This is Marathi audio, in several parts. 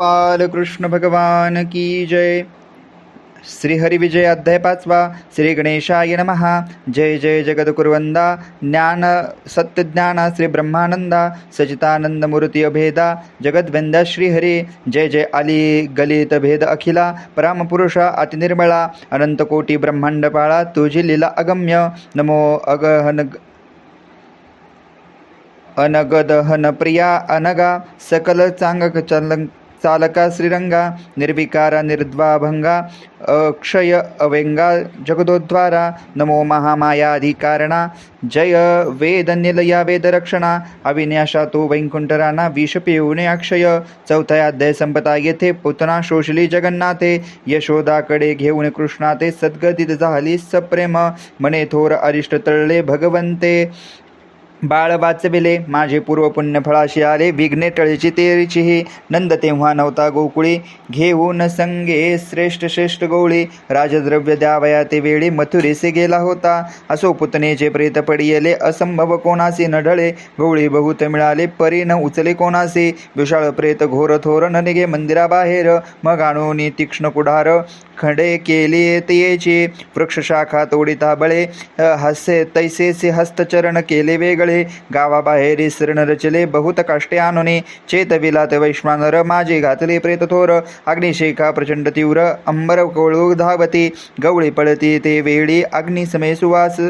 बालकृष्ण भगवान की जय। श्रीहरिविजय अध्याय पाचवा श्री गणेशाय नमहा जय जय जगद्गुरुवंदा ज्ञान सत्यज्ञान श्री ब्रह्मानंदा सचितानंद मूर्ती अभेदा जगद्वंदा श्रीहरी जय जय अली गलित भेद अखिला परमपुरुषा अतिनिर्मळा अनंतकोटी ब्रह्मांडपाळा तुझी लीला अगम्य। नमो अगहन अनगदहन प्रिया अनगा सकल चांग चलं चालका श्रीरंगा निर्विकारा निर्द्वाभंगा अक्षय अवेंगा जगदोद्वारा नमो महामायाधिकारणा जय वेद निलया वेदरक्षणा अविन्याशा तो वैकुंठराणा विष पिऊने अक्षय चौथा अध्याय संपता येथे पुतना शोषली जगन्नाथे यशोदाकडे घेऊन कृष्णाते सद्गदित झाली सप्रेम मने थोर अरिष्ट तळले भगवंते बाळ वाचविले. माझे पूर्व पुण्यफळाशी आले. विघ्ने टळीची तेरीचीही. नंद तेव्हा नव्हता गोकुळी. घेऊन संगे श्रेष्ठ श्रेष्ठ गौळी. राजद्रव्य द्यावया ते वेळी. मथुरेसे गेला होता. असो पुतनेचे प्रेत पडियले. असंभव कोणासे न ढळे. गवळी बहुत मिळाले. परी न उचले कोणासे. विशाळ प्रेत घोर थोर न निघे मंदिराबाहेर. मग आणून तीक्ष्ण कुढार. खडे केले तेचे वृक्षशाखा तोडिता बळे हसे तैसेचे हस्तचरण केले वेगळे गावाबाहेर शरण रचले बहुत काष्टे आणुने चेतविलात वैश्वानर माझे घातले प्रेत थोर। अग्निशेखा प्रचंड तीव्र अंबर कोळू धावती। गवळी पळती ते वेळी अग्निसमय सुवास।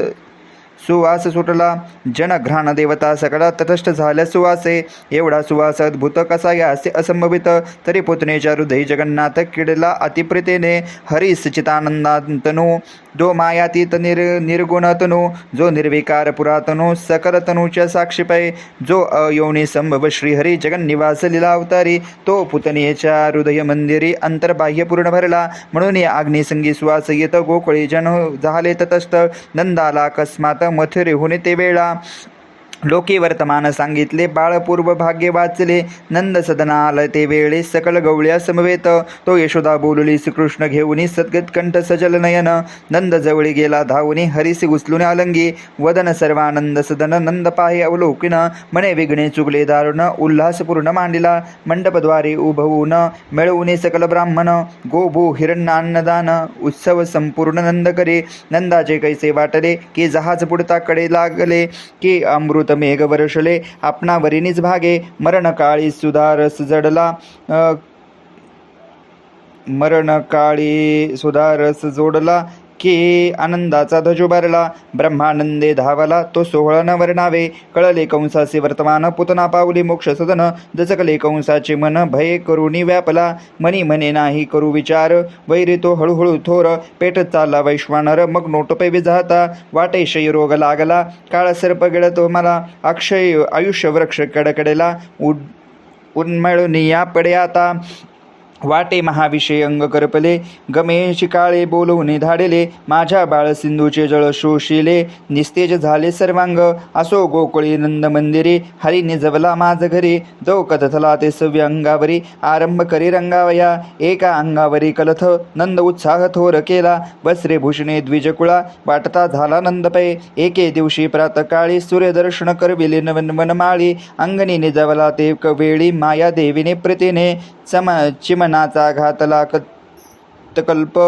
सुवास सुटला. जनघ्राण देवता सगळा तटस्थ झाल्या सुवासे. एवढा सुवास अद्भुत कसा यासे असंभवित? तरी पुतनेच्या हृदय जगन्नाथ किडला अतिप्रितेने. हरिस चितानंदातनु जो मायातीत निर निर्गुणतनु. जो निर्विकार पुरातनु सकल तनूच्या साक्षीपै. जो अयोनी संभव श्रीहरी जगन्निवास लीला अवतारी. तो पुतनेच्या हृदय मंदिरी अंतर्बाह्य पूर्ण भरला. म्हणून या अग्निसंगी सुवास येत गोकुळी जन झाले ततस्थ नंदाला अकस्मात मथुरेहून ते वेळा लोके वर्तमान सांगितले. बाळपूर्व भाग्य वाचले. नंद सदना आल ते वेळे सकल गवळ्या समवेत. तो यशोदा बोलली श्रीकृष्ण घेऊन सद्गत कंठ सजल नयन. नंद जवळी गेला धावून हरिसी उचलून अलंगी वदन सर्वानंद सदन नंद पाहे अवलोकिन. मने विघ्ने चुकले दारुण उल्हासपूर्ण मांडिला. मंडपद्वारे उभवून मिळवून सकल ब्राह्मण. गोभू हिरण्णान्नदान उत्सव संपूर्ण नंद करे. नंदाचे कैसे वाटले? की जहाज पुढताकडे लागले? की अमृत मेघ वर्षले आपणावरीनीच भागे. मरणकाळी सुधारस जडला. मरणकाळी सुधारस जोडला. की आनंदाचा ध्वज उभारला ब्रह्मानंदे धावला तो सोहळा न वर्णावे कळले कंसाचे वर्तमान पुतना पावली मोक्ष सदन. दचकले कंसाचे मन भय करुणी व्यापला. मनी म्हणे नाही करू विचार. वैरी तो हळूहळू थोर. पेटत चालला वैश्वानर मग नोटपे विजाता वाटे रोग लागला. काळ सर्प गिळतो मला. अक्षय आयुष्य वृक्ष कडकडेला. उड उन्मळून या पडे आता. वाटे महाविषय अंग करपले गमेश काळे बोलवून धाडले माझ्या बाळ सिंधूचे जळ शोषिले निस्तेज झाले सर्वांग असो गोकुळी नंद मंदिरे हरिने निजवला माझ घरी जो कथथला ते सव्य अंगावरी आरंभ करी रंगावया एका अंगावरी कलथ नंद उत्साह थोर केला बसरे भूषणे द्विजकुळा वाटता झाला नंदपै एके दिवशी प्रातकाळी सूर्यदर्शन करविले नवन वनमाळी अंगणीने जवला ते कवेळी माया देवीने प्रीतीने सम चिमनाचा घातला क कल्प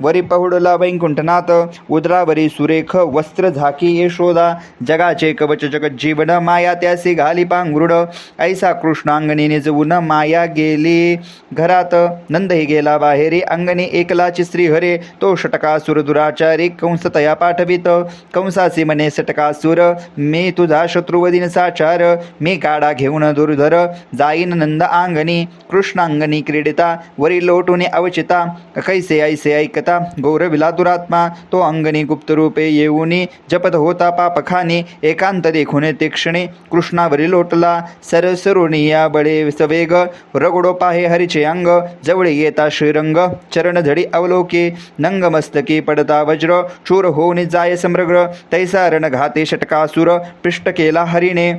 वरी पहुडला वैकुंठनाथ उदरावरी सुरेख वस्त्र झाकी यशोदा जगाचे कवच जगज्जीवन माया त्यासी घाली पांघरुड ऐसा कृष्णांगणी निजवून माया गेली. घरात नंदही गेला बाहेरी अंगणी एकलाची श्रीहरे तो षटकासुर दुराचारी कंस तया पाठवित. कंसासी मने षटकासुर मी तुझा शत्रुवदीन साचार मी गाडा घेऊन दुर्धर जाईन नंद अंगणी कृष्णांगणी क्रीडिता वरी लोटून अवचिता कैसे ऐसे ऐकता गौरविला दुरात्मा तो अंगणी गुप्तरूपे येऊनी जपत होता पापखानी एकांत देखून ते क्षणी कृष्णावरी लोटला सरसरुणी या बळे सवेग। रगडो पाहे हरिचे अंग जवळे येता श्रीरंग। चरणझडी अवलोके नंग मस्तकी पडता वज्र। चूर होऊन जाय समग्र। तैसा रणघाते षटकासुर पृष्ठ केला हरिणे।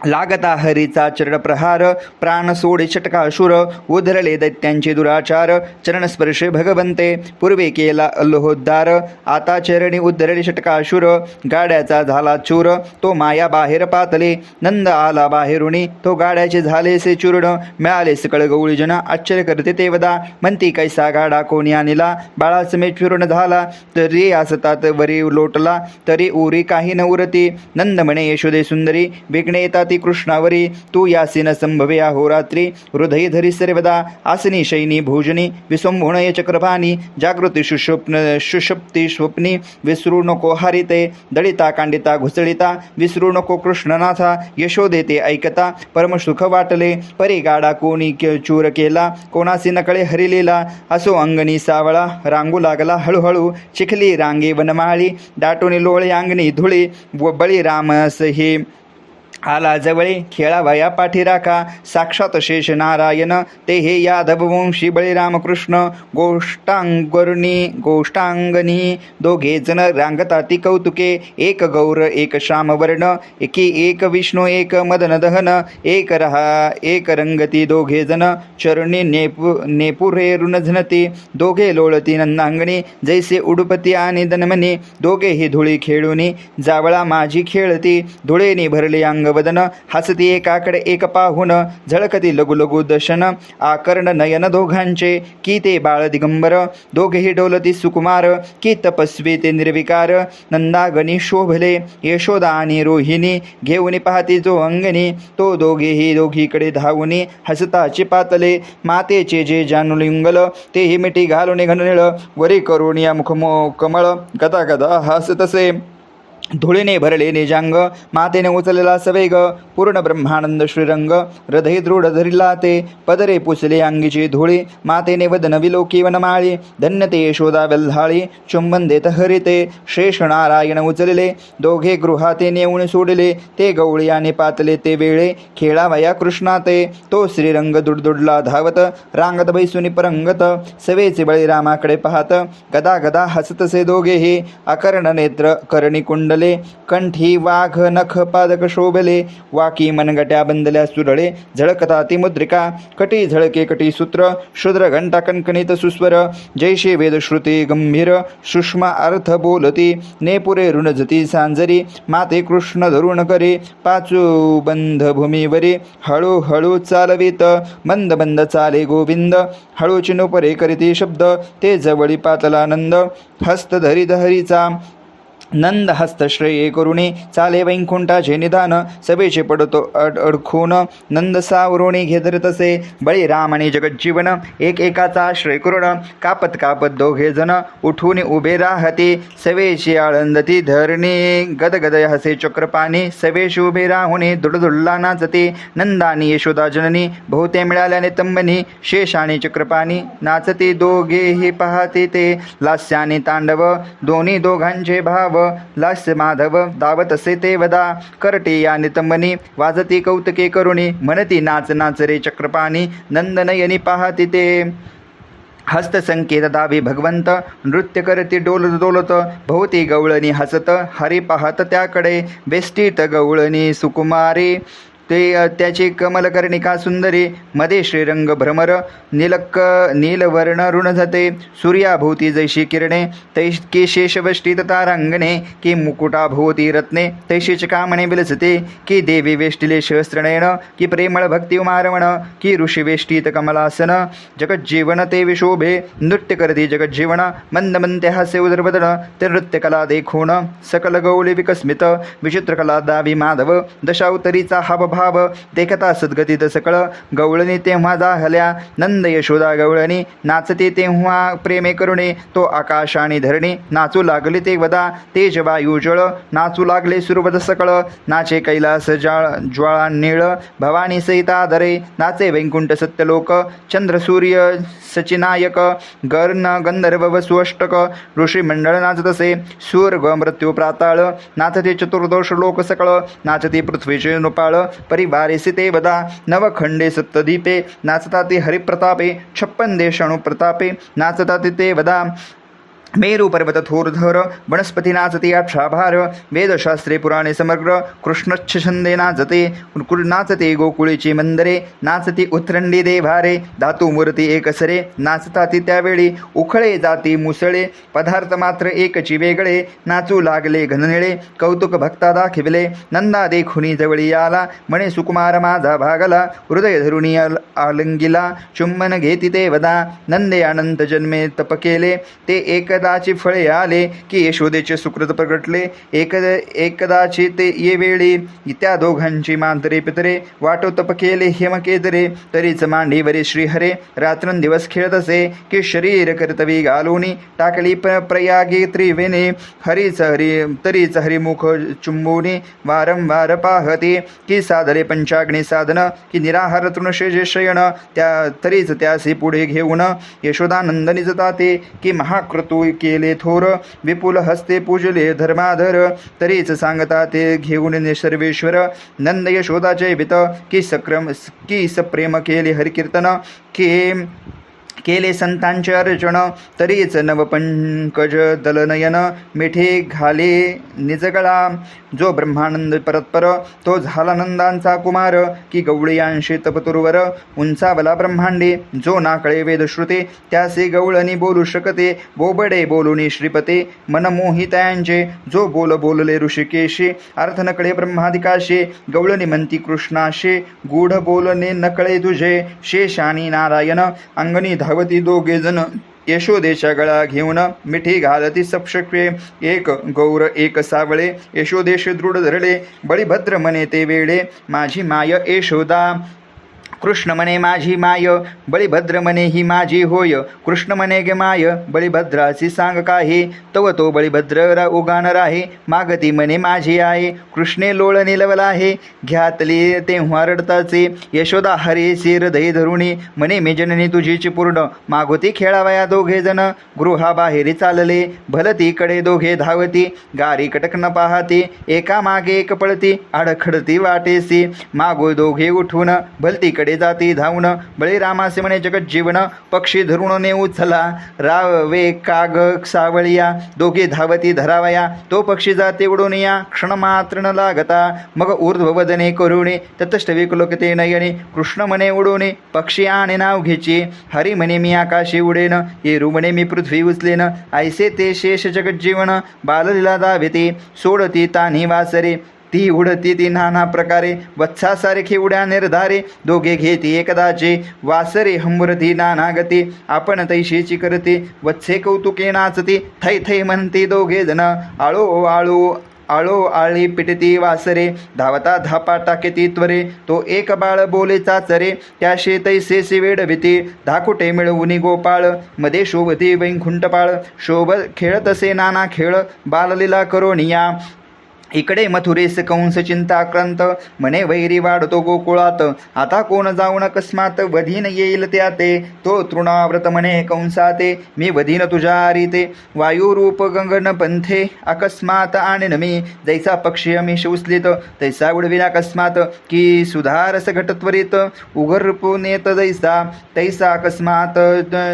लागता हरीचा चरणप्रहार प्राण सोडे षटकाशुर उधरले दैत्यांचे दुराचार चरणस्पर्शे भगवंते पूर्वे केला अल्लोहोद्धार आता चरणी उद्धरले षटकाशुर गाड्याचा झाला चूर तो माया बाहेर पातले नंद आला बाहेरुणी तो गाड्याचे झालेसे चूर्ण मिळाले सकळ गवळीजन आश्चर्य करते तेवदा म्हणती कैसा गाडा कोणी आणला बाळासमे चूर्ण झाला तरी असतात वरी लोटला तरी उरी काही न उरती नंद म्हणे यशोदे सुंदरी विघ्ने येतात ती कृष्णावरी तू यासीन संभवे अहोरात्री हृदय धरी सर्वदा आसनी शैनी भोजनी विसंभुणय चक्रभानी जागृती सुषुप्न सुषुप्ती स्वप्नी विसरू नको हरिते दळिता कांडिता घुसळिता विसरू नको कृष्णनाथा यशोदे ते ऐकता परमसुख वाटले परी गाडा कोणी के- चूर केला कोणासी नकळे हरिलेला असो अंगणी सावळा रांगू लागला हळूहळू चिखली रांगे वनमाळी दाटोनी लोळे अंगणी धुळे व बळी रामस हे आला जवळे खेळावया पाठी राखा साक्षात शेष नारायण ते हे यादव वंशी बळीरामकृष्ण गोष्टांगरणी गोष्टांगणी दोघे जण रांगता ती कौतुके एक गौर एक श्यामवर्ण एकी एक विष्णू एक मदन दहन एक रहा एक रंगती दोघे जण चरणी नेपु नेपुरे रुणझनती दोघे लोळती नंदांगणी जैसे उडुपती आणि दनमनी दोघेही धुळी खेळुनी जावळा माझी खेळती धुळेनी भरले अंगवदन हसती एकाकडे एक पाहून झळकती लघु लघु दशन आकर्ण नयन दोघांचे की ते बाळ दिगंबर? दोघेही डोलती सुकुमार की तपस्वी ते निर्विकार? नंदागणी शोभले यशोदा आणि रोहिणी घेऊन पाहती जो अंगणी तो दोघेही दोघीकडे धावुनी हसताचे पातले. मातेचे जे जानुलिंगल तेही मिठी घालून घननिळ वरी करून या मुखमो कमळ गदा गदा हसतसे धुळीने भरले निजांग मातेने उचलला सवेग पूर्ण ब्रह्मानंद श्रीरंग हृदय दृढ धरिला ते पदरे पुसले अंगीची धुळी मातेने वदन विलोकी वनमाळी धन्य ते यशोदा वेल्हाळी चुंबन देत हरिते शेष नारायण उचलले दोघे गृहाते नेऊन सोडले ते गवळी आणि पातले ते वेळे खेळावया कृष्णा ते तो श्रीरंग दुडदुडला धावत रांगत बैसुनी परंगत सवेचे बळीरामाकडे पाहत गदा गदा हसतसे दोघेही अकर्ण नेत्र करणी कुंडले कंठी वाघ नख पादक शोभले वाकी मनगट्या बंदल्या सुरळे झळकता ती मुद्रिका कटी झळके कटी सूत्र शूद्र घंटा कणकणित सुस्वर जैशे वेदश्रुती गंभीर सुषमा अर्थ बोलती नेपुरे ऋणजती सांजरी माते कृष्ण धरुण करे पाचू बंध भूमीवरी हळूहळू चालवीत चालवित मंद बंद चाले गोविंद हळू चिनुपरे करीती शब्द ते जवळी पातलानंद हस्त धरी हरीचा नंद हस्तश्रेये करुणी चाले वैकुंठाचे निदान सभेचे पडतो अड अडखून। नंद सावरुणी घेदर तसे बळीराम आणि जगज्जीवन। एक एकाचा आश्रय करुण कापत कापत दोघे जण। उठून उभे राहते सवेची आळंदती धरणी। गदगद हसे चक्रपाने सवेश उभे राहुणे दुडदुडला नाचते। नंदानी यशोदा जननी बहुते मिळाल्याने तंबनी शेषाने चक्रपाणी नाचते दोघेही पाहते ते। लास्याने तांडव दोन्ही दोघांचे भाव। लास्य माधव दावत असे ते वदा. करटे या नितंबनी वाजती कौतके करुणी म्हणती नाच नाच रे चक्रपाणी नंदनयनी पाहती ते. हस्तसंकेत दावी भगवंत नृत्य करती डोलत डोलत भोवती गवळणी हसत हरी पाहत त्याकडे. बेष्टीत गवळणी सुकुमारी ते त्याची कमलकर्णिका सुंदरी मध्ये श्रीरंग भ्रमर नीलक नीलवर्ण ऋण सूर्याभोवती जैशी किरणे तैकी शेषवष्टीत तारांगणे की मुकुटाभोवती रत्ने तैशीच कामणे विलसते की देवी वेष्टिले सहस्रनयन की प्रेमळ भक्ती मारवण की ऋषीवेष्टीत कमलासन जगज्जीवन ते विशोभे नृत्य करते जगज्जीवन मंद मंते हास्य उदरवदन ते नृत्यकला देखून सकल गौली विकस्मित विचित्रकला दावी माधव दशावतरीचा भाव देखता सद्गतीत सकळ. गवळणी तेव्हा जाहल्या नंद यशोदा गवळणी. नाचते तेव्हा प्रेमे करुणे तो आकाश आणि धरणी. नाचू लागले ते वदा तेज वायू जळ. नाचू लागले सुरवद सकळ. नाचे कैलास जाळ ज्वाळा नीळ. भवानी सहिता धरे नाचे वैकुंठ सत्यलोक. चंद्र सूर्य सचिनायक. गर्ण गंधर्व व सुअष्टक ऋषी मंडळ नाचतसे. स्वर्ग मृत्यू प्राताळ. नाचते चतुर्दोष लोक सकळ. नाचते पृथ्वीचे नृपाळ. परिवारेसिते वदा। नवखंडे सप्तदीपे। नाचता ते हरिप्रतापे। छप्पन देशाणू प्रतापे। नाचता ते वदा। मेरुपर्वत थोरधर वनस्पती नाचते अक्षाभार वेदशास्त्रे पुराणे समग्र कृष्णच्छ छंदे नाचते कृ- नाचते गोकुळीची मंदरे नाचती उथरंडी देभारे धातू मूर्ती एकसरे नाचताती त्यावेळी उखळे जाती मुसळे पदार्थ मात्र एकची वेगळे नाचू लागले घननिळे कौतुक भक्ता दाखविले नंदा देखुनी जवळी आला म्हणे सुकुमार माझा भागला हृदय धरुणी आलंगिला आलिंगिला चुंबन घेती ते वदा नंदे अनंत जन्मे तप केले ते एक एकदाची फळे आले की यशोदेचे सुकृत प्रगटले. एक एकदाची ते ये वेळी. त्या दोघांची मांतरे पितरे वाटो तप केले हेमकेतरे तरीच मांडीवरी श्रीहरे रात्रंदिवस खेळत असे की शरीर कर्तवी घालूनी टाकली प प्रयागे त्रिवेणे. हरीच हरी तरीच हरिमुख चुंबुनी. वारंवार पाहते की साधले पंचाग्नी साधन की निराहार तृणशेजे शयन. त्या तरीच त्यासी पुढे घेऊन यशोदानंदनीच जाते की महाकृतू केले थोर विपुल हस्ते पूजले धर्माधर. तरीच सांगता ते घेऊन सर्वेश्वर नंद यशोदाचे वित. की सक्रम की सप्रेम केले हरिकीर्तन. के केले संतांचे अर्चन तरीच नवपंकज दलनयन मिठे घाले निजगळा जो ब्रह्मानंद परत्पर तो झाला नंदांचा कुमार. की गवळीयांशी तपतुरवर उंचावला ब्रह्मांडे. जो नाकळे वेदश्रुते त्यासे गवळणी बोलू शकते. बोबडे बोलुनी श्रीपते मनमोहितयांचे. जो बोल बोलले ऋषिकेशी अर्थनकळे ब्रह्माधिकाशे ब्रह्मादिकाशे. गवळणी म्हणती कृष्णाशे. गूढ बोलणे नकळे तुझे. शेषानी नारायण अंगणी धावती दोघे जण यशोदेच्या गळा घेऊन मिठी घालती सपशक्वे एक गौर एक सावळे। यशोदेश दृढ धरले। बळीभद्र मने ते वेळे माझी माय यशोदा। कृष्ण म्हणे माझी माय बळीभद्र म्हणे ही माझी होय. कृष्ण म्हणे गे माय बळीभद्राची सांग काही. तव तो बळीभद्र रा उगान राहे. मागती म्हणे माझी आहे कृष्णे लोळ निलवला आहे. घ्यातली तेव्हा रडताचे यशोदा हरे हृदय दही धरुणी. म्हणे मी जननी तुझीची पूर्ण. मागोती खेळावया दोघे जण. गृहाबाहेरी चालले भलतीकडे दोघे धावती. गारी कटक न पाहती एका मागे एक पळती. अडखडती वाटेसी. मागो दोघे उठून भलतीकडे जाती धावून. बळीरामासे म्हणे जगत जीवन पक्षी धरून नेऊ चला. रावे काग सावळिया दोघे धावती धरावया. तो पक्षी जाते उडून या. क्षणमात्र न लागता. मग ऊर्ध्ववदने करुणे ततष्ट विकलोकते नयने. कृष्ण म्हणे उडूने. पक्षी आणि नाव घेचे. हरी म्हणे मी आकाशी उडेन. येरू म्हणे मी पृथ्वी उचलेन. ऐसे ते शेष जगत जीवन. बाललीला दाविते सोडती तान्ही वासरे. ती उडती ती नाना प्रकारे वत्सासारखी उड्या निर्धारे दोघे घेती एकदाचे. वासरे हंबुरती नाना गती आपण तैशीची करते वत्से कौतुके नाचती थै थै म्हणते दोघे जण. आळो आळो आळो आळी पिटती वासरे धावता धापा टाकेती त्वरे. तो एक बाळ बोले चाचरे त्याशे तैसे वेडविती धाकुटे मिळवून गोपाळमध्ये शोभती वैकुंठपाळ. शोभ खेळतसे नाना खेळ बाललीला करोनिया. इकडे मथुरेस कंस चिंताक्रांत म्हणे वैरी वाढतो गोकुळात. आता कोण जाऊन अकस्मात वधीन येईल त्या ते तो तृणाव्रत म्हणे कंसाते मी वधीन तुझ्या आरिते. वायुरूप गंगन पंथे अकस्मात आणेन मी. जैसा पक्षी मी उचलित तैसा उडविला अकस्मात. की सुधारस घटत्वरित उघरपू नेत जैसा. तैसा अकस्मात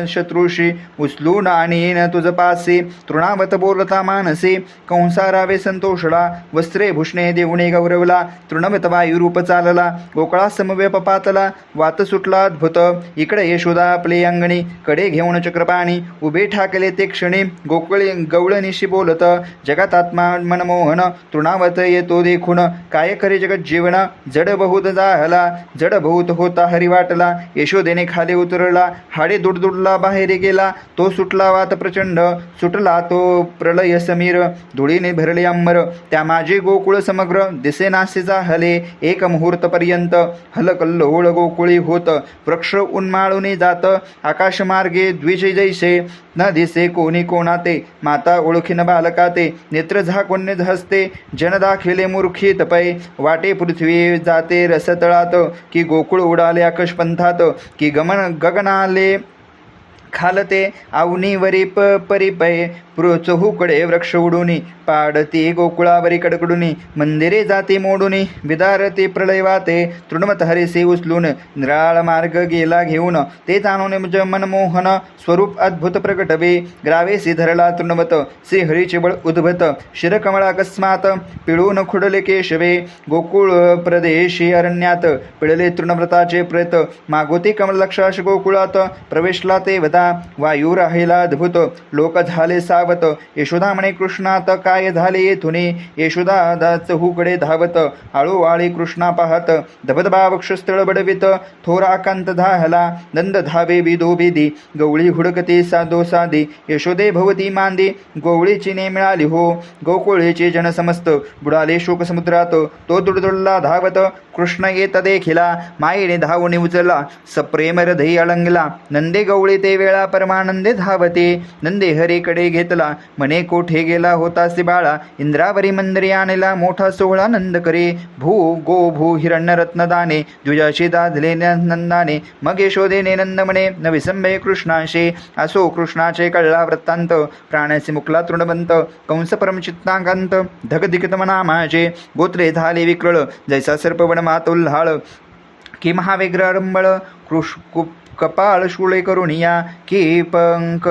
शत्रुषी उचलून आणीन तुझ पासे. तृणावत बोलता मानसे. कंसारावे संतोषला वस्त्रे भूषणे देऊणे गौरवला तृणवत वायुरूप चालला गोकळा समव्यप पातला वात सुटला भूत इकडे यशोदा आपले अंगणी कडे घेऊन चक्रपाणी उभे ठाकले ते क्षणी गोकळी गवळणीशी बोलत जगात आत्मा मनमोहन तृणावत येतो देखून काय करे जगत जीवन जड बहुत जाहला जड बहुत होता हरी वाटला यशोदेने खाली उतरला हाडे दुडदुडला बाहेर गेला तो सुटला वात प्रचंड सुटला तो प्रलय समीर धुळीने भरले अंबर त्या माझे गोकुळ समग्र दिसेनासेचा हले. एक मुहूर्तपर्यंत हलकल्लोळ गोकुळी होत. वृक्ष उन्माळून जात. आकाशमार्गे द्विज जैसे. न दिसे कोणी कोणाते. माता ओळखीन बालकाते. नेत्र झाकोन्य हसते. जन दाखिले मूर्खी तपय वाटे पृथ्वी जाते रसतळात. की गोकुळ उडाले आकाशपंथात. की गमन गगनाले खालते आवनीवरी प परिपय प्रोचहुकडे वृक्ष उडुनी पाडती गोकुळावरी कडकडुनी मंदिरे जाती मोडुनी विदारती प्रलयवाते तृणमत हरिसे उचलून निराळ मार्ग गेला घेऊन ते जाणून मुझ मनमोहन स्वरूप अद्भुत प्रकटवे ग्रावेसी धरला तृणवत श्री बळ उद्भत शिरकमळ अकस्मात पिळून खुडले केशवे गोकुळ प्रदेशी अरण्यात पिळले तृणव्रताचे प्रेत मागोती कमल लक्षाश गोकुळात प्रवेशला ते वदा वायू राहिला अद्भुत लोक झाले सावत। यशोदा म्हणे कृष्णात काय झाले येथुने? यशोदा दाच हुकडे धावत आळूवाळी कृष्णा पाहत धबधबा वक्षस्थळ बडवित थोराकांत धाहला नंद धावे विदो बेदी गवळी हुडकते साधो साधी यशोदे भवती मांदी गोवळीची ने मिळाली हो गोकुळेचे जनसमस्त बुडाले शोकसमुद्रात तो दुडदुडला धावत कृष्ण येत देखिला मायेने धावून उचलला सप्रेम हृदय अळंगला नंदे गवळी ते वेळा परमानंदे धावते नंदे हरीकडे घेतला म्हणे कोठे गेला होतासी बाळा इंद्रावरी मंदिरी आणला मोठा सोहळा नंद करे भू गो भू हिरण्य रत्नदाने द्विजाशी दाधले नंदाने मग शोधेने नंद म्हणे नविसंभे कृष्णाशे असो कृष्णाचे कळला वृत्तांत प्राण्याचे मुकला तृणवंत कंस परमचित्ताकांत धगधिकत मना माझे गोत्रे झाले विक्रळ जैसा सर्पवण मातोल्हाळ। की महाविग्रह रंबळ कृष कुप कपाळ शुळे करुणिया की पंक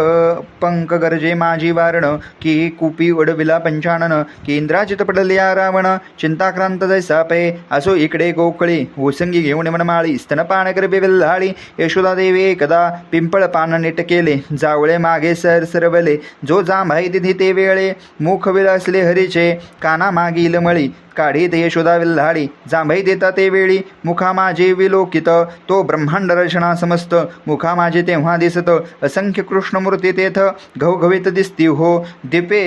पंक गरजे माझी वारण की कुपी उडविला पंचानन की इंद्राजित पडलिया रावण चिंताक्रांत जैसा पे असो इकडे गोकळी ओसंगी घेऊन मनमाळी स्तनपान गर्भे विल्हाळी यशोदा देवी एकदा पिंपळ पान नीट केले जावळे मागे सर सरवले जो जांभाई तिथे ते वेळे मुख विलासले हरीचे काना मागील मळी काढी ते यशोदा विल्हाडी जांभई देता ते वेळी. मुखा माझे विलोकित. तो ब्रह्मांड रचना समस्त मुखा माझे तेव्हा दिसत. असंख्य कृष्णमूर्ती तेथ घवघवीत दिसती हो. दिपे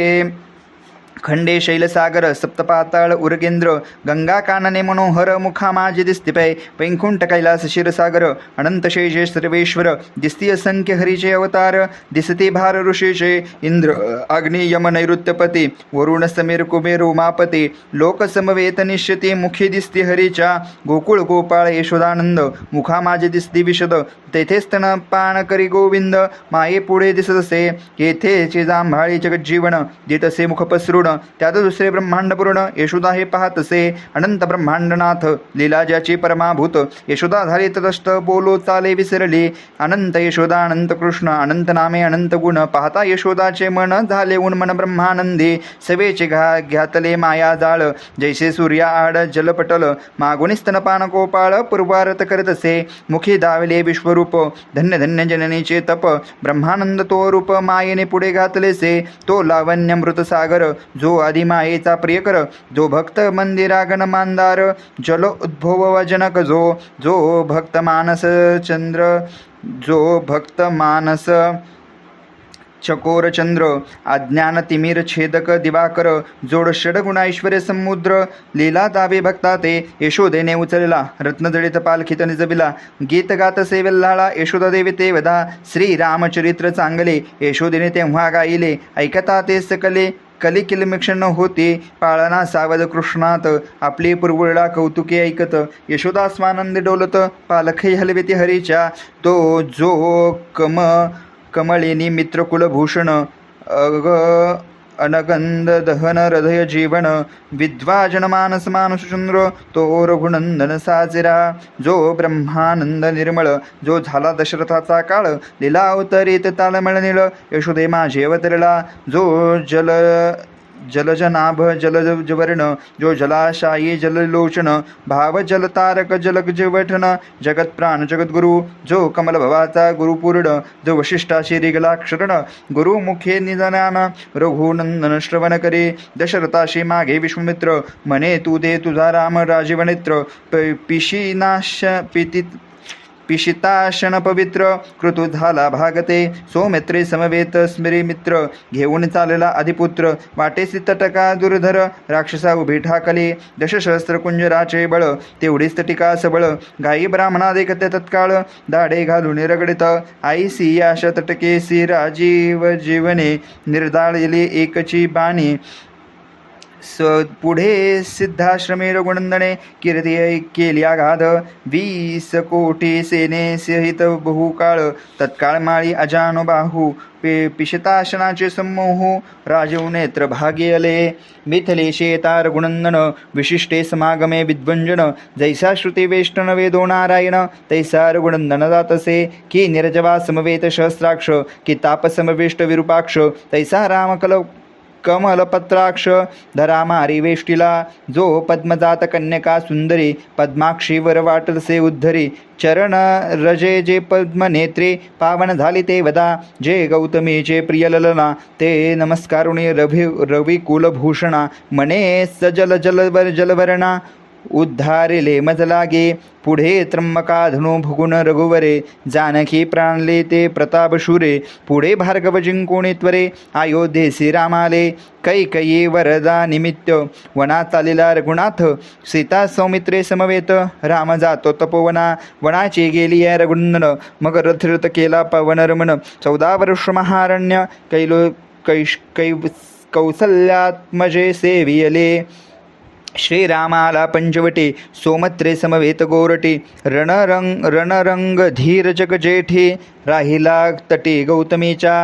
खंडे शैलसागर सप्तपाताळ उरगेंद्र गंगा कानने मनोहर मुखा माझे दिसते पै वैकुंठ कैलास क्षीरसागर अनंत शेषे सर्वेश्वर दिसती असंख्य हरीचे अवतार दिसते भार ऋषीचे इंद्र अग्नी यम नैऋत्यपती वरुण समीर कुबेर उमापती लोकसमवेत निश्चिती मुखी दिसती हरीच्या गोकुळ गोपाळ यशोदानंद मुखा माझे दिसती विशद तेथे स्तनपान करी गोविंद माये पुढे दिसत असे येथेचे जांभाळी जगज्जीवन देत असे मुख पूर्ण. त्यात दुसरे ब्रह्मांड पूर्ण. यशोदा हे पाहत असे. अनंत ब्रह्मांडनाथ लीला परमाभूत. यशोदा झाले तदस्त बोलो चाले विसरले. अनंत यशोदा अनंत कृष्ण अनंत नामे अनंत गुण. पाहता यशोदाचे मन झाले उन्मन ब्रह्मानंदी. सवेचे घा घातले माया जाळ. जैसे सूर्या आड जलपटल. मागुनी स्तनपान गोपाळ पूर्वारत करत असे. मुखी दावले विश्वरूप. धन्य धन्य जननीचे तप. ब्रह्मानंद तो रूप मायेने पुढे घातलेसे तो लावण्य मृत सागर. जो आदिमायेचा प्रियकर जो भक्त मंदिरागण मानदार जल उद्भव वजनक जो जो भक्त मानस चंद्र जो भक्त मानस चकोरचंद्र अज्ञान तिमिर छेदक दिवाकर जोड षड ऐश्वर्य समुद्र लीला दावे भक्ता ते यशोदेने उचलला रत्नजडित पालखित निजबिला गीत गात सेवेल्हाळा यशोदा देवी ते वदा श्री रामचरित्र चांगले यशोदेने तेव्हा गायले ऐकता ते सकले कली किलमिक्षण होते. पाळना सावध कृष्णात आपली पूर्वळा कौतुके ऐकत. यशोदा स्वानंद डोलत. पालखै हलवेती हरीच्या. तो जो कम कमळेनी मित्रकुलभूषण अग अनगंध दहन हृदय जीवन विद्वाजन मानस मानुषचंद्र तो रघुनंदन साजिरा। जो ब्रह्मानंद निर्मळ जो झाला दशरथाचा काळ लिला अवतरित तालमळ निळ यशोदे माझे अवतरला। जो जल जलजनाभ जलजवर्ण जो जलाशायी जललोचन भाव जलतारक जलग जवठन जगत प्राण जगद्गुरु जो कमलभवाचा गुरुपूर्ण जो वशिष्ठाशी रिगला क्षरण गुरुमुखे निधनान रघुनंदन श्रवण करे दशरथाशी मागे विश्वमित्र म्हणे तू दे तुझा राम राजीवनेत्र पिशीनाश पिती पिशिताशन पवित्र कृतू झाला भागते. सौमित्रे समवेत स्मरी मित्र घेऊन चालला अधिपुत्र वाटेसी तटका दुर्धर राक्षसा उभी ठाकली. दशसहस्र कुंजराचे बळ तेवढीच तटिका सबळ. गायी ब्राह्मणा देखते तत्काळ दाडे घालून रगडित. आईसी आशा तटकेसी राजीव जीवने निर्दाळली एकची बाणी. स पुढे सिद्धाश्रमे रघुनंदने कीर्ती केली आघाध. वीस कोटी सेने सहित बहुकाळ. तत्काळ माळी अजानुबाहू. पे पिशताशनाचे समूह राजीव नेत्र भागे अले मिथिलेशे रघुनंदन. विशिष्टे समागमे विद्वंजन. जैसा श्रुती वेष्टन वेदो नारायण. तैसा रघुनंदन जातसे. की निर्जवा समवेत सहस्राक्ष. की तापसमविष्ट विरूपाक्ष. तैसा रामकल कमलपत्राक्ष धरा मारी वेष्टीला जो पद्मजात कन्यका सुंदरी पद्माक्षी वरवाटसे उद्धरी चरण रजे जे पद्मनेत्रे पावन झाली ते वदा जे गौतमीचे प्रिय ललना ते नमस्कारुणी रवि रवी कुलभूषणा मने सजल जलवर जलवरणा उद्धारिले मजलागे पुढे त्र्यंबका भुगुण रघुवरे जानकी प्राणले ते प्रताप शूरे पुढे भार्गव जिंकोणी त्वरे अयोध्ये रामाले कैकयी वरदा निमित्त वनात चालेला रघुनाथ सीता सौमित्रे समवेत राम जातो तपोवना वनाची गेली या रघुनंदन मग रथरथ केला पवन रमण चौदा वर्ष महारण्य कैलो कैश कै कौसल्यात्मजे सेवियले. श्रीरामाला पंचवटी सोमत्रे समवेत गोरटी रणरंग रणरंग धीर जगजेठी राहिला तटी गौतमीच्या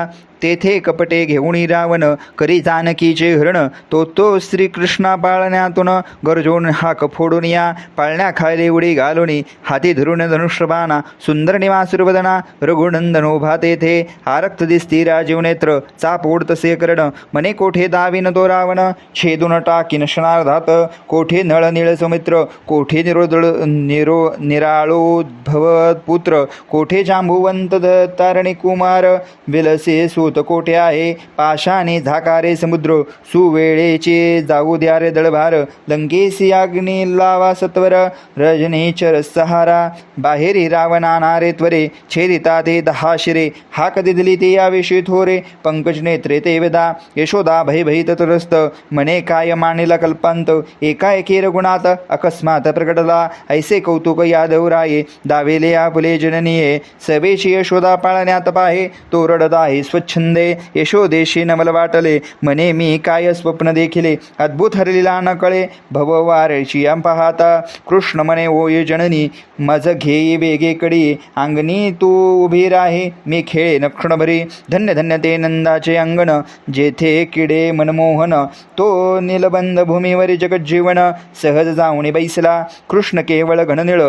तेथे कपटे घेऊन रावण करी जानकीचे हरण. तो तो श्रीकृष्णा पाळण्यातून गरजून हाक फोडून या पाळण्या खायले उडी घालून हाती धरून धनुष्यबाना सुंदर निवासुरवदना रघुनंदन उभा तेथे. आरक्त दिसती राजीव नेत्र. चाप ओढतसे करण मने कोठे दाविन तो रावण? छेदून टाकीन क्षणार्धात. कोठे नळ निळ सुमित्र? कोठे निरोदळ निरो निराळोद्भव पुत्र? कोठे जांबुवंत द- तारणी कुमार? विलसे भूत कोठे आहे? पाशाने झाकारे समुद्र सुवेळेचे जाऊ द्या रे दळभार. लंकेसी अग्नी लावा सत्वर रजनीचर सहारा. बाहेरी रावण नारे त्वरे छेदिता ते दहा शिरे. हाक दिदली ते याविषयी थोरे पंकज नेत्रे ते वेदा. यशोदा भयभयी भय तत्रस्त मने काय मानिला कल्पांत? एकाएकी रघुनाथ अकस्मात प्रकटला. ऐसे कौतुक यादव राये. दावेले आपुले जननीये. सवेशी यशोदा पाळण्यात पाहे. तो रडदा आहे छंदे यशोदेशी नमल वाटले म्हणे मी काय स्वप्न देखिले अद्भुत हरलीला न कळे भववारची पाहता कृष्ण मने ओय जननी मज घेई वेगे कडी अंगणी तू उभी राही मी खेळे नक्षणभरी धन्य धन्य ते नंदाचे अंगण जेथे किडे मनमोहन तो नीलबंध भूमीवरी जगज्जीवन सहज जाऊनी बैसला कृष्ण केवळ घननिळ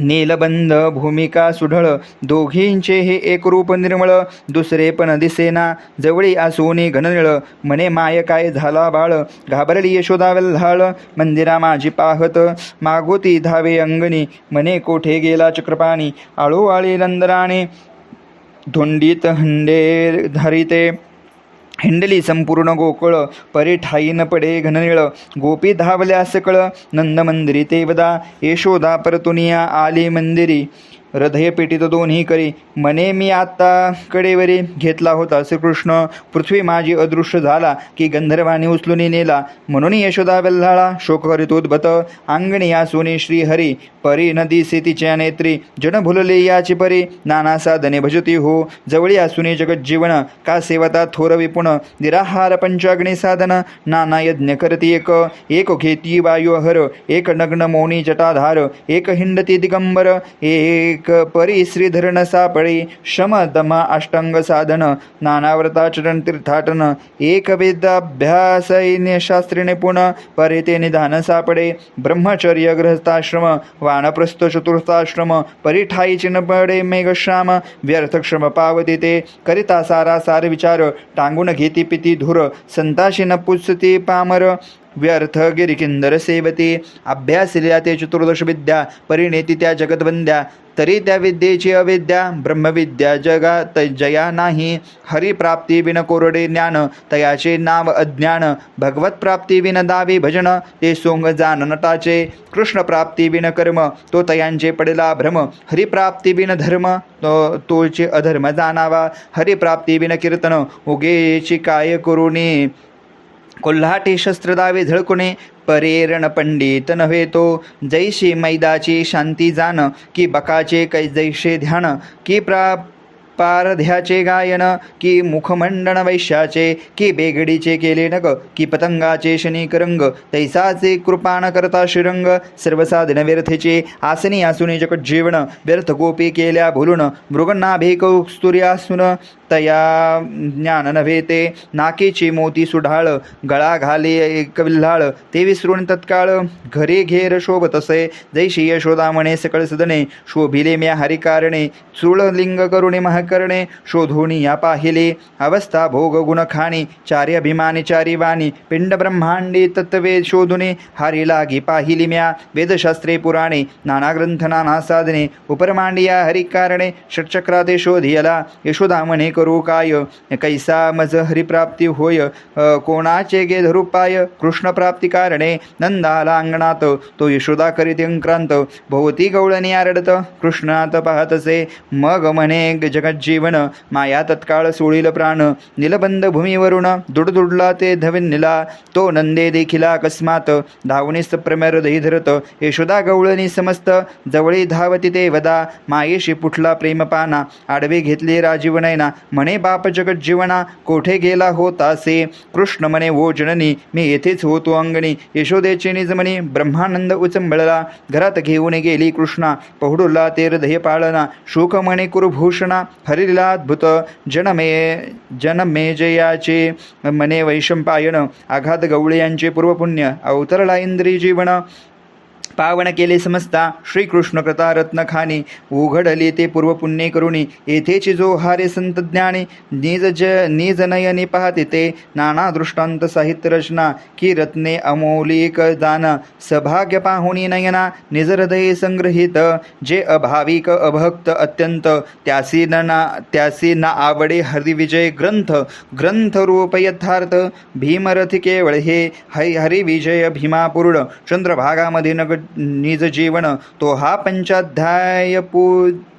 नीलबंध भूमिका सुढळ दोघींचे हे एक रूप निर्मळ. दुसरे पण दिसेना जवळी आसोनी घननिळ. मने माय काय झाला बाळ? घाबरली यशोदा वल्हाळ. मंदिरा माझी पाहत मागोती धावे अंगणी. मने कोठे गेला चक्रपाणी? आळू आळी नंदराणे. धुंडीत हंडे धरिते. हिंडली संपूर्ण गोकुळ परी ठाई न पडे घननिळ. गोपी धावल्या सकळ नंद मंदिरी तेवदा यशोदा परतुनिया आली मंदिरी. हृदयपेटीत दोन्ही करी. मने मी आत्ता कडेवरी घेतला होता. श्रीकृष्ण पृथ्वी माझी अदृश्य झाला की गंधर्वानी उचलून नेला. म्हणून यशोदा वेल्हाळा शोक करीत उद्भत अंगणी आसुनी श्रीहरी परी नदी सेतीच्या नेत्री जन भुलले याची परी नाना साधने भजती हो. जवळी आसुनी जगज्जीवन का सेवता थोर विपुण निराहार पंचाग्नी साधन नाना यज्ञ करती एक. एक घेती वायू हर एक नग्न मौनी जटाधार एक हिंडती दिगंबर एक परी श्रीधरण न सापळे शम दमा अष्टांग साधन नानाव्रताचरण तीर्थाटन एक वेदाभ्यासैन्य शास्त्री निपुण परिते निधान सापडे ब्रह्मचर्य गृहस्थाश्रम वानप्रस्थ चतुर्थाश्रम परिठाई चिनपडे मेघश्राम मेघश्याम व्यर्थक्षम पावती ते करिता सारा सार विचार टांगून घेती पिती धुर संताशी न पुसती पामर व्यर्थ गिरिकिंदर सेवती अभ्यासिल्या ते चतुर्दश विद्या परिणेती त्या जगतवंद्या तरी त्या विद्येची अविद्या ब्रह्मविद्या जगात जया नाही. हरिप्राप्ती विन कोरडे ज्ञान तयाचे नाव अज्ञान. भगवत प्राप्ती विन दावी भजन ते सोंग जान नटाचे. कृष्ण प्राप्ती विन कर्म तो तयांचे पडला भ्रम. हरिप्राप्ती विन धर्म तो तोचे अधर्म जाणावा. हरिप्राप्ती विन कीर्तन उगेची काय करुणी? कोल्हाटी शस्त्रदावे झळकुणे परेरण पंडित नव्हे तो जैशी मैदाची शांती जाण की बकाचे कै जैसे ध्यान की प्रा पारध्याचे गायन की मुखमंडन वैश्याचे की बेगडीचे केले नग की पतंगाचे शनिकरंग तैसाचे कृपाण करता श्रीरंग सर्वसाधन व्यर्थेचे आसनी आसुनी जगज्जीवन जीवन व्यर्थ गोपी केल्या भुलून मृगनाभे कौस्तुर्यासून तया ज्ञान नव्हे ते. नाकेची मोती सुढाळ गळा घाले कविल्हाळ ते विसरून तत्काळ घरे घेर शोभत असे. जैशी यशोदा म्हणे सकळ सदने शोभिले म्या हरिकारणे. चुळलिंग करुणे महकरणे शोधोनी या पाहिले. अवस्था भोग गुण खाणी चारी अभिमानी चारी वाणी. पिंड ब्रह्मांडी तत्वे शोधुने हरी लागी पाहिली म्या. वेदशास्त्रे पुराणे नाना ग्रंथ नाना साधने. उपरमांडिया हरिकारणे षटचक्राते शोधियला. यशोदा म्हणे करू काय? कैसा मज हरिप्राप्ती होय? कोणाचे गे धरुपाय कृष्ण प्राप्ती कारणे नंदाला अंगणात तो यशोदा करीत अंक्रांत भोवती गौळणी आरडत. कृष्णात पाहतसे. मग म्हणे जगज्जीवन. माया तत्काळ सोळील प्राण. निलबंद भूमीवरून दुडदुडला ते धविनिला तो नंदे देखिला अकस्मात. धावणीस प्रमेर दही धरत. यशोदा गवळणी समस्त. जवळी धावती ते वदा. मायेशी पुठला प्रेमपाना. आडवी घेतली राजीवनयना. म्हणे बाप जगत जीवना कोठे गेला होतासे कृष्ण म्हणे वो जननी मी येथेच होतो अंगणी. यशोदेचे निज म्हणे ब्रह्मानंद उचंबळला. घरात घेऊन गेली कृष्णा. पहुडुला ते हृदय पाळना शोक म्हणे कुरुभूषणा. हरिला अद्भुत. जनमे जनमेजयाचे मने म्हणे वैशंपायन. आघात गवळे यांचे पूर्वपुण्य. अवतरला इंद्रिय जीवन पावन केले समजता श्रीकृष्ण कृता रत्नखाने उघडली ते पूर्वपुण्ये करुणी येथेची जो हारे संत ज्ञाने निज ज निज नयने पाहते ते नाना दृष्टांत साहित्य रचना की रत्ने अमौलिक दान सभाग्य पाहुणी नयना निज हृदये संग्रहित जे अभाविक अभक्त अत्यंत त्यासी न ना त्यासी ना आवडे हरिविजय ग्रंथ ग्रंथ रूप यथार्थ भीमरथ केवळ हे हरि हरिविजय भीमापूर्ण चंद्रभागामध्ये नग निज जीवन तो हा पंचाध्याय पू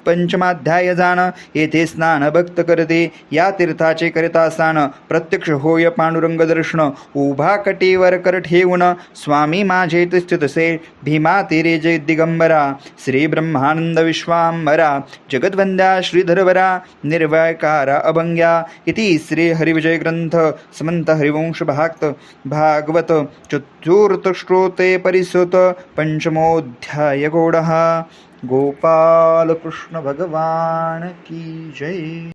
पंचमाध्याय जाण येथे स्नान भक्त करते. या तीर्थाचे करिता स्नान प्रत्यक्ष होय पांडुरंग दर्शन उभा कटीवर कर ठेवून स्वामी माझे स्थितसे भीमा तिरे जय दिगंबरा श्री ब्रह्मानंद विश्वांबरा जगद्वंद्या श्रीधरवरा निर्वयकारा अभंग्या इति श्री हरिविजय ग्रंथ समंत हरिवंश भाक्त भागवत चतुर्थ श्रोते परिसुत पंचमोध्याय गौडः। गोपाल कृष्ण भगवान की जय।